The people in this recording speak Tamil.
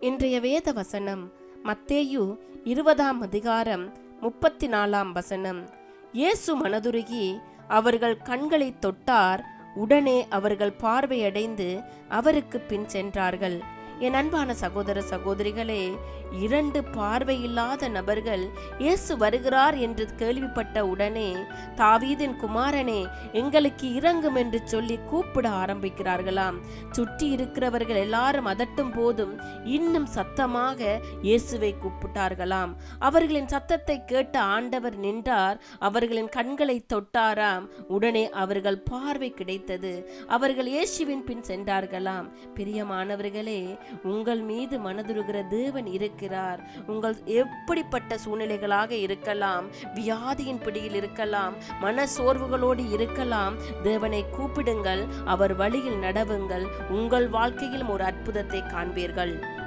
இன்றைய வேத வசனம் மத்தேயு இருபதாம் அதிகாரம் முப்பத்தி நாலாம் வசனம். இயேசு மனதுருகி அவர்கள் கண்களை தொட்டார் உடனே அவர்கள் பார்வையடைந்து அவருக்கு பின் சென்றார்கள். என் அன்பான சகோதர சகோதரிகளே இரண்டு பார்வையில்லாத நபர்கள் இயேசு வருகிறார் என்று கேள்விப்பட்ட உடனே தாவீதின் குமாரனே எங்களுக்கு இறங்கும் என்று சொல்லி கூப்பிட ஆரம்பிக்கிறார்களாம். சுற்றி இருக்கிறவர்கள் எல்லாரும் அதட்டும் போதும் இன்னும் சத்தமாக இயேசுவை கூப்பிட்டார்களாம். அவர்களின் சத்தத்தை கேட்ட ஆண்டவர் நின்றார் அவர்களின் கண்களை தொட்டாராம். உடனே அவர்கள் பார்வை கிடைத்தது. அவர்கள் இயேசுவின் பின் சென்றார்களாம். பிரியமானவர்களே உங்கள் மீது மனதுருகிற தேவன் இருக்கிறார். உங்கள் எப்படிப்பட்ட சூழ்நிலைகளாக இருக்கலாம் வியாதியின் பிடியில் இருக்கலாம் மன சோர்வுகளோடு இருக்கலாம் தேவனை கூப்பிடுங்கள் அவர் வழியில் நடவுங்கள் உங்கள் வாழ்க்கையிலும் ஒரு அற்புதத்தை காண்பீர்கள்.